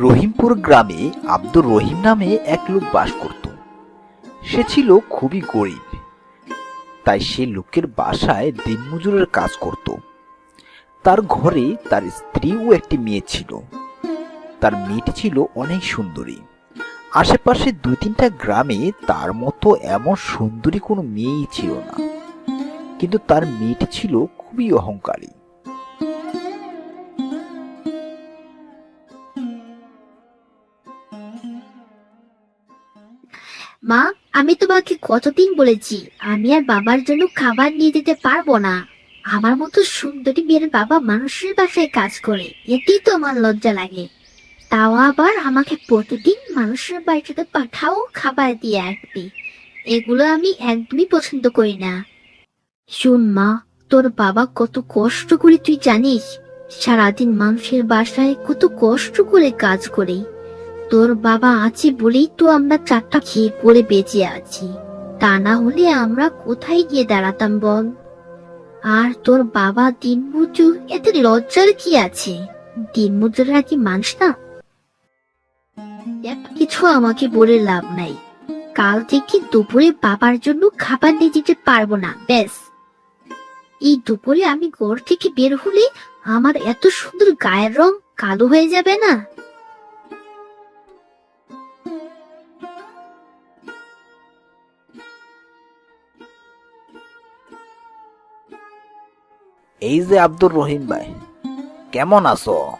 রহিমপুর গ্রামে আব্দুর রহিম নামে এক লোক বাস করত। সে ছিল খুবই গরিব। তাই সে লোকের বাসায় দিনমজুরের কাজ করত। তার ঘরে তার স্ত্রী ও একটি মেয়ে ছিল। তার মেয়েটি ছিল অনেক সুন্দরী। আশেপাশে দুই তিনটা গ্রামে তার মতো এমন সুন্দরী কোনো মেয়েই ছিল না। কিন্তু তার মেয়েটি ছিল খুবই অহংকারী। আমি তোমাকে কতদিন বলেছি, আমি আর বাবার জন্য খাবার নিয়ে যেতে পারব না। আমার মতো সুন্দরী মেয়ের বাবা মানুষের বাসায় কাজ করে, এতেই তো আমার লজ্জা লাগে। তাও আবার আমাকে প্রতিদিন মানুষের বাড়িতে পাঠাও খাবার দিয়ে আসবে। এগুলো আমি একদমই পছন্দ করি না। শুন মা, তোর বাবা কত কষ্ট করে, তুই জানিস, সারাদিন মানুষের বাসায় কত কষ্ট করে কাজ করে। তোর বাবা আছে বলেই তো আমরা চারটা খেয়ে পড়ে বেঁচে আছি। তা না হলে আমরা কোথায় গিয়ে দাঁড়াতাম বল? আর তোর বাবা দিনমজুর এতে লজ্জার কি আছে? দিনমজুররা কি মানুষ না? কিছু আমাকে বলে লাভ নাই। কাল থেকে দুপুরে বাবার জন্য খাবার নিয়ে যেতে পারব না, ব্যাস। এই দুপুরে আমি ঘর থেকে বের হলে আমার এত সুন্দর গায়ের রং কালো হয়ে যাবে না? এই যে আব্দুর রহিম ভাই, কেমন আছো?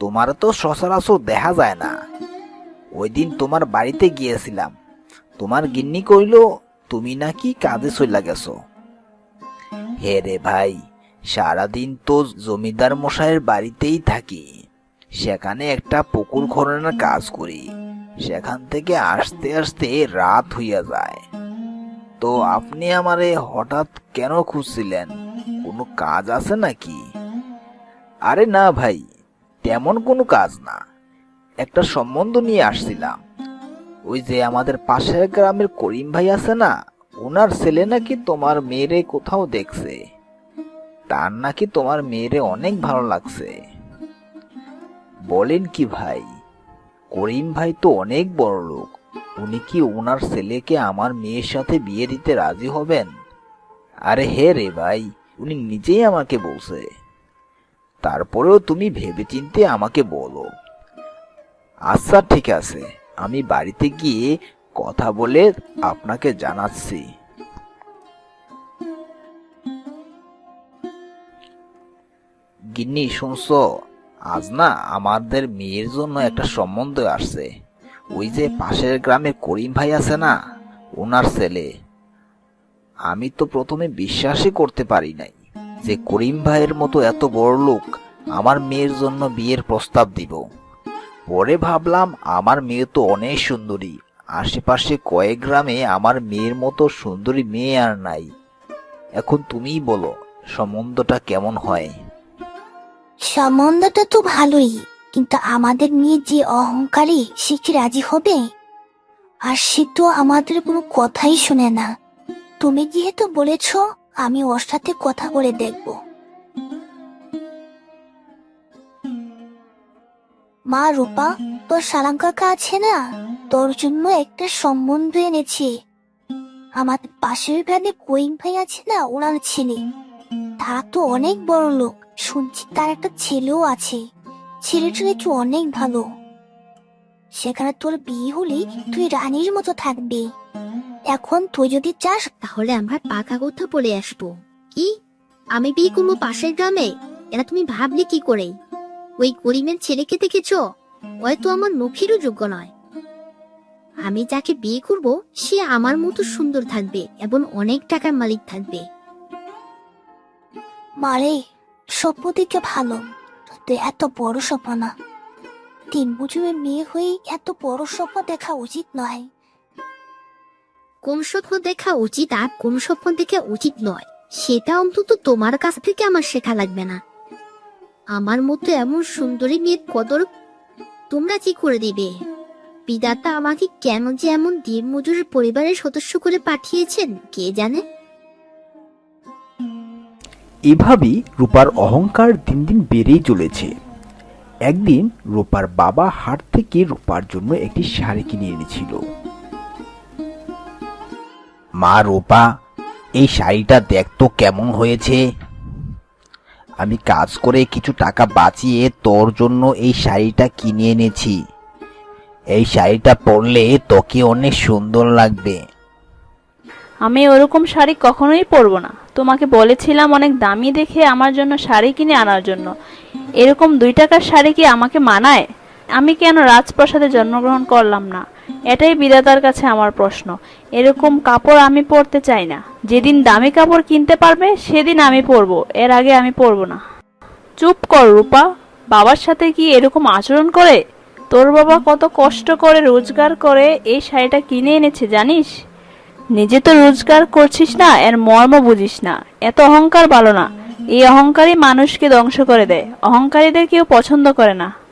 তোমার তো সচরাচর দেখা যায় না। ওই দিন তোমার বাড়িতে গিয়েছিলাম। তোমার গিন্নি কইল, তুমি নাকি কাজে চলে গেছো? হে রে ভাই, সারাদিন তো জমিদার মশাইয়ের বাড়িতেই থাকি। সেখানে একটা পুকুর খননের কাজ করি। সেখান থেকে আসতে আসতে রাত হইয়া যায়। তো আপনি আমারে হঠাৎ কেন খুঁজছিলেন? কোনো কাজ আছে নাকি? আরে না ভাই, তেমন কোনো কাজ না। একটা সম্বন্ধ নিয়ে আসছিলাম। ওই যে আমাদের পাশের গ্রামের করিম ভাই আছে না, ওনার ছেলে নাকি তোমার মেয়েরে কোথাও দেখছে। তার নাকি তোমার মেয়েরে অনেক ভালো লাগছে। বলেন কি ভাই, করিম ভাই তো অনেক বড় লোক। উনি কি ওনার ছেলেকে আমার মেয়ের সাথে বিয়ে দিতে রাজি হবেন? আরে হে রে ভাই উনি নিজেই আমাকে বলছে। তারপরেও তুমি ভেবেচিন্তে আমাকে বলো। আচ্ছা ঠিক আছে। আমি বাড়িতে গিয়ে কথা বলে আপনাকে জানাচ্ছি। গিন্নি, শুনছো? আজ না আমাদের মেয়ের জন্য একটা সম্বন্ধ আসছে। ওই যে পাশের গ্রামে করিম ভাই আছে না, ওনার ছেলে। আমি তো প্রথমে বিশ্বাসই করতে পারি নাই যে করিম ভাইয়ের মতো এত বড় লোক আমার মেয়ের জন্য বিয়ের প্রস্তাব দিব। পরে ভাবলাম, আমার মেয়ে তো অনেক সুন্দরী, আশেপাশে কয়েক গ্রামে আমার মেয়ের মতো সুন্দরী মেয়ে আর নাই। এখন তুমিই বলো, সম্বন্ধটা কেমন হয়? সম্বন্ধটা তো ভালোই, কিন্তু আমাদের মেয়ে যে অহংকারী, সে কি রাজি হবে? আর সে তো আমাদের কোনো কথাই শুনে না। তুমি যেহেতু বলেছ, আমি ওর সাথে কথা বলে দেখব। মা রূপা, তোর সালাম কাকা আছে না? তোর জন্য একটা সম্বন্ধ এনেছি। আমার পাশের গ্রামে কইম ভাই আছে না, ওনার ছেলে। তারা তো অনেক বড় লোক, শুনছি তার একটা ছেলেও আছে। ছেলেটা নাকি অনেক ভালো। সেখানে তোর বিয়ে হলে তুই রানীর মতো থাকবি। এখন তুই যদি চাস, তাহলে আমরা পাকা কথা বলে আসব। কি? আমি বিয়ে করব পাশের গ্রামে? এটা তুমি ভাবলে কি করে ওই করিমের ছেলেকে দেখেছ? হয়তো আমার মুখেরও যোগ্য নয়। আমি যাকে বিয়ে করব, সে আমার মতো সুন্দর থাকবে এবং অনেক টাকার মালিক থাকবে। মারে, স্বপ্ন দিকে ভালো। তুই এত বড় স্বপ্ন তিন বছরের মেয়ে হয়ে এত বড় স্বপ্ন দেখা উচিত নয়। কোন স্বপ্ন দেখা উচিত আর কোন স্বপ্ন দেখা উচিত নয়। সেটা অন্তত তোমার কাছ থেকে আমার শেখা লাগবে না। আমার মতো এমন সুন্দরী মেয়ের কদর তোমরা কি করে দিবে? পিতাতা আমাকে কেন যে এমন দিন মজুরের পরিবারের সদস্য করে পাঠিয়েছেন, কে জানে? এভাবেই রূপার অহংকার দিন দিন বেড়েই চলেছে। একদিন রূপার বাবা হাট থেকে রূপার জন্য একটি শাড়ি কিনে এনেছিল। মা রূপা, এই শাড়িটা দেখতো কেমন হয়েছে। আমি কাজ করে কিছু টাকা বাঁচিয়ে তোর জন্য এই শাড়িটা কিনে এনেছি। এই শাড়িটা পরলে তোকে অনেক সুন্দর লাগবে। আমি ওরকম শাড়ি কখনোই পরবো না। তোমাকে বলেছিলাম অনেক দামি দেখে আমার জন্য শাড়ি কিনে আনার জন্য। এরকম দুই টাকার শাড়ি কি আমাকে মানায়? আমি কেন রাজপ্রাসাদে জন্মগ্রহণ করলাম না? এটাই বিধাতার কাছে আমার প্রশ্ন। এরকম কাপড় আমি পরতে চাই না। যেদিন দামি কাপড় কিনতে পারবে, সেদিন আমি পরবো। এর আগে আমি পরবো না। চুপ কর রূপা। বাবার সাথে কি এরকম আচরণ করে? তোর বাবা কত কষ্ট করে রোজগার করে এই শাড়িটা কিনে এনেছে, জানিস? নিজে তো রোজগার করছিস না, এর মর্ম বুঝিস না। এত অহংকার ভালো না। এই অহংকারই মানুষকে ধ্বংস করে দেয়। অহংকারীদের কেউ পছন্দ করে না।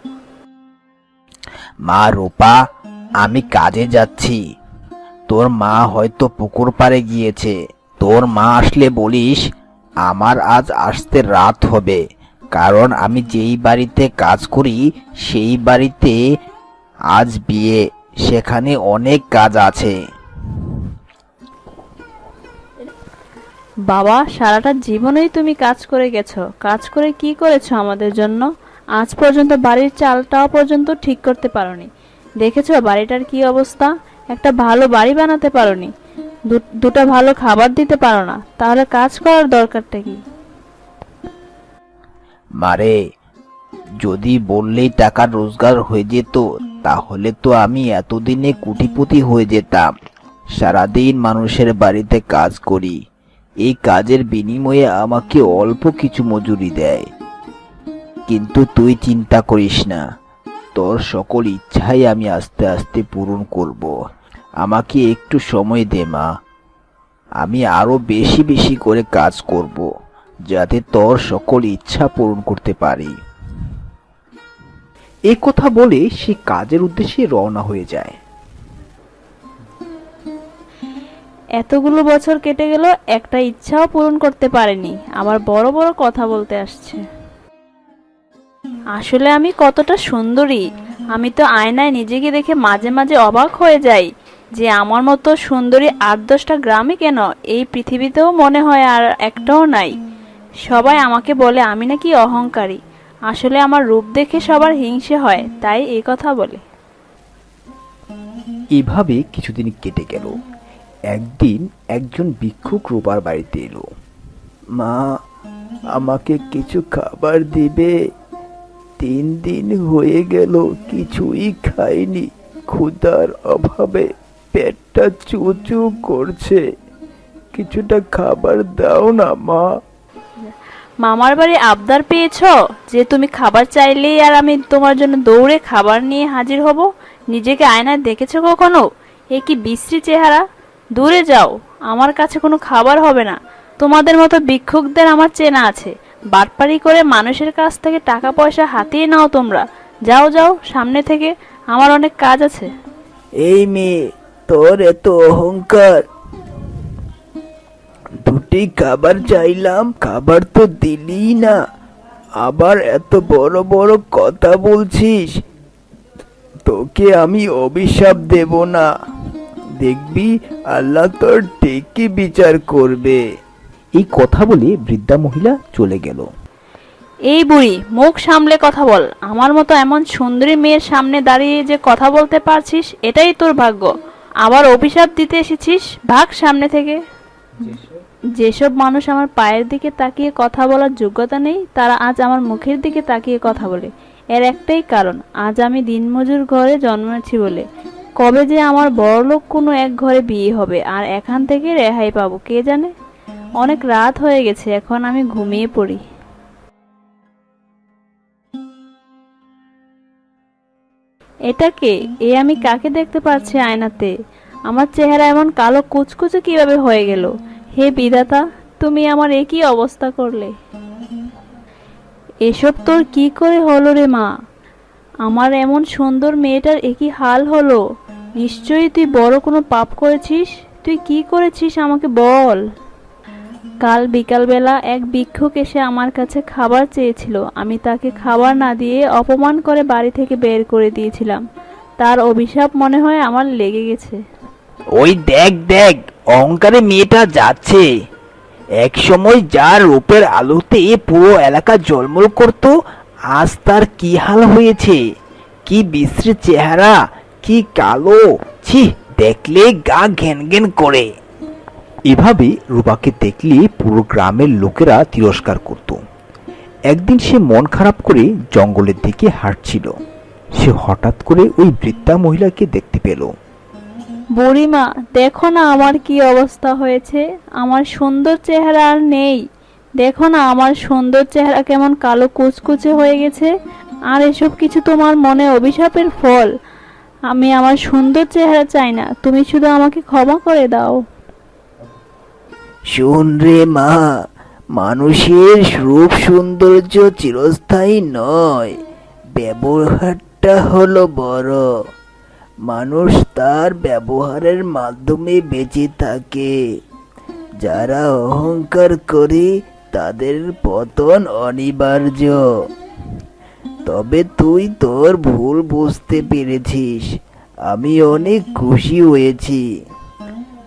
মা রূপা, আমি কাজে যাচ্ছি। তোর মা হয়তো পুকুর পাড়ে গিয়েছে। তোর মা আসলে বলিস, আমার আজ আসতে রাত হবে। কারণ আমি যেই বাড়িতে কাজ করি, সেই বাড়িতে আজ বিয়ে। সেখানে অনেক কাজ আছে। বাবা, সারাটা জীবনেই তুমি কাজ করে গেছো। কাজ করে কি করেছ আমাদের জন্য? আজ পর্যন্ত বাড়ির চালটাও পর্যন্ত ঠিক করতে পারোনি। দেখেছ বাড়িটার কি অবস্থা? একটা ভালো বাড়ি বানাতে পারোনি। দুটো ভালো খাবার দিতে পারো না। তাহলে কাজ করার দরকারটা কি? মারে, যদি বললেই টাকা রোজগার হয়ে যেত, তাহলে তো আমি এতদিনে কুটিপতি হয়ে যেতাম। সারাদিন মানুষের বাড়িতে কাজ করি। এই কাজের বিনিময়ে আমাকে অল্প কিছু মজুরি দেয়। কিন্তু তুই চিন্তা করিস না। তোর সকল ইচ্ছাই আমি আস্তে আস্তে পূরণ করব। আমাকে একটু সময় দে, মা। আমি আরও বেশি বেশি করে কাজ করব, যাতে তোর সকল ইচ্ছা পূরণ করতে পারি। এই কথা বলে সে কাজের উদ্দেশ্যে রওনা হয়ে যায়। এতগুলো বছর কেটে গেল, একটা ইচ্ছাও পূরণ করতে পারেনি। আবার বড় বড় কথা বলতে আসছে। আসলে আমি কতটা সুন্দরী। আমি তো আয়নায় নিজেকে দেখে মাঝে মাঝে অবাক হয়ে যাই যে আমার মতো সুন্দরী আট দশটা গ্রামে কেন? এই পৃথিবীতেও মনে হয় আর একটাও নাই। সবাই আমাকে বলে, আমি নাকি অহংকারী। আসলে আমার রূপ দেখে সবার হিংসে হয়, তাই এই কথা বলে। এভাবে কিছুদিন কেটে গেল। একদিন একজন ভিক্ষুক রূপার বাড়িতে এলো। মা, আমাকে কিছু খাবার দিবে? তিন দিন হয়ে গেল, কিছুই খাইনি। ক্ষুধার অভাবে পেটটা চুচু করছে। কিছুটা খাবার দাও না, মা। মামার বাড়ি আবদার পেয়েছ? যে তুমি খাবার চাইলেই আর আমি তোমার জন্য দৌড়ে খাবার নিয়ে হাজির হব? নিজেকে আয়নায় দেখেছ কখনো? এ কি বিশ্রী চেহারা। দূরে যাও, আমার কাছে কোনো খাবার হবে না। তোমাদের মতো ভিক্ষুকদের আমার চেনা আছে। বাটপারি করে মানুষের কাছ থেকে টাকা পয়সা হাতিয়ে নাও তোমরা। যাও যাও, সামনে থেকে আমার অনেক কাজ আছে। এই মেয়ে, তোর এত অহংকার। দুটি খাবার চাইলাম, খাবার তো দিলি না। আবার এত বড় বড় কথা বলছিস। তোকে আমি অভিশাপ দেব না। দেখবি, আল্লাহ তোর ঠিকই বিচার করবে। এই কথা বলে বৃদ্ধা মহিলা চলে গেল। এই বুড়ি, মুখ সামলে কথা বল। আমার মতো এমন সুন্দরী মেয়ের সামনে দাঁড়িয়ে যে কথা বলতে পারছিস, এটাই তোর ভাগ্য। আবার অভিশাপ দিতে এসেছিস? ভাগ সামনে থেকে। যেসব মানুষ আমার পায়ের দিকে তাকিয়ে কথা বলার যোগ্যতা নেই, তারা আজ আমার মুখের দিকে তাকিয়ে কথা বলে। এর একটাই কারণ, আজ আমি দিনমজুর ঘরে জন্মেছি বলে। কবে যে আমার বড়লোক কোনো এক ঘরে বিয়ে হবে, আর এখান থেকে রেহাই পাবো, কে জানে? অনেক রাত হয়ে গেছে, এখন আমি ঘুমিয়ে পড়ি। এটা কে? এ আমি কাকে দেখতে পাচ্ছি আয়নাতে? আমার চেহারা এমন কালো কুচকুচে কীভাবে হয়ে গেল? হে বিধাতা, তুমি আমার এ কি অবস্থা করলে? এসব তোর কি করে হলো রে মা? আমার এমন সুন্দর মেয়েটার একই হাল হলো? নিশ্চয়ই তুই বড় কোনো পাপ করেছিস? তুই কি করেছিস আমাকে বল? কাল বিকালবেলা এক ভিক্ষুক এসে আমার কাছে খাবার চেয়েছিল। আমি তাকে খাবার না দিয়ে অপমান করে বাড়ি থেকে বের করে দিয়েছিলাম। তার অভিশাপ মনে হয় আমার লেগে গেছে। ওই দেখ দেখ, অহংকারে মেয়েটা যাচ্ছে। এক সময় যার রূপের আলোতে পুরো এলাকা জলমল করত, আজ তার কি হাল হয়েছে? কি বিশ্রী চেহারা, কি কালো, ছি, দেখলে গা ঘেন ঘেন করে। এভাবে রূপাকে দেখলে পুরো গ্রামের লোকেরা তিরস্কার করত। একদিন সে মন খারাপ করে জঙ্গলের দিকে হাঁটছিল। সে হঠাৎ করে ওই বৃদ্ধা মহিলাকে দেখতে পেল। বুড়িমা, দেখো না আমার কি অবস্থা হয়েছে। আমার সুন্দর চেহারা আর নেই। দেখো না আমার সুন্দর চেহারা কেমন কালো কুচকুচে হয়ে গেছে। আর এসব কিছু তোমার মনে অভিশাপের ফল। আমি আমার সুন্দর চেহারা চাই না। তুমি শুধু আমাকে ক্ষমা করে দাও। শোন রে মা, মানুষের রূপ সৌন্দর্য চিরস্থায়ী নয়, ব্যবহারটা হলো বড়। মানুষ তার ব্যবহারের মাধ্যমে বেঁচে থাকে। যারা অহংকার করে, তাদের পতন অনিবার্য। তবে তুই তোর ভুল বুঝতে পেরেছিস। আমি অনেক খুশি হয়েছি।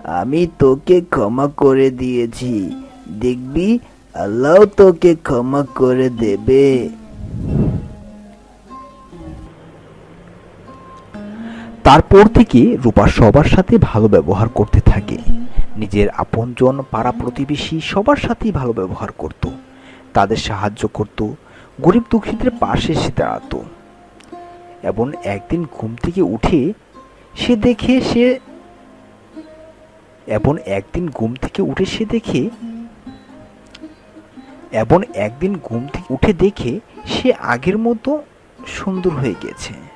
আমি তোকে ক্ষমা করে দিয়েছি। দেখবি, আল্লাহ তোকে ক্ষমা করে দেবে। তারপর থেকে রূপা সবার সাথে ভালো ব্যবহার করতে থাকে। নিজের আপনজন পাড়া প্রতিবেশী সবার সাথেই ভালো ব্যবহার করত। তাদের সাহায্য করত, গরিব দুঃখীদের পাশে এসে দাঁড়াতো। এবং একদিন ঘুম থেকে উঠে সে দেখে সে এবং একদিন ঘুম থেকে উঠে সে দেখে এবং একদিন ঘুম থেকে উঠে দেখে সে আগের মতো সুন্দর হয়ে গেছে।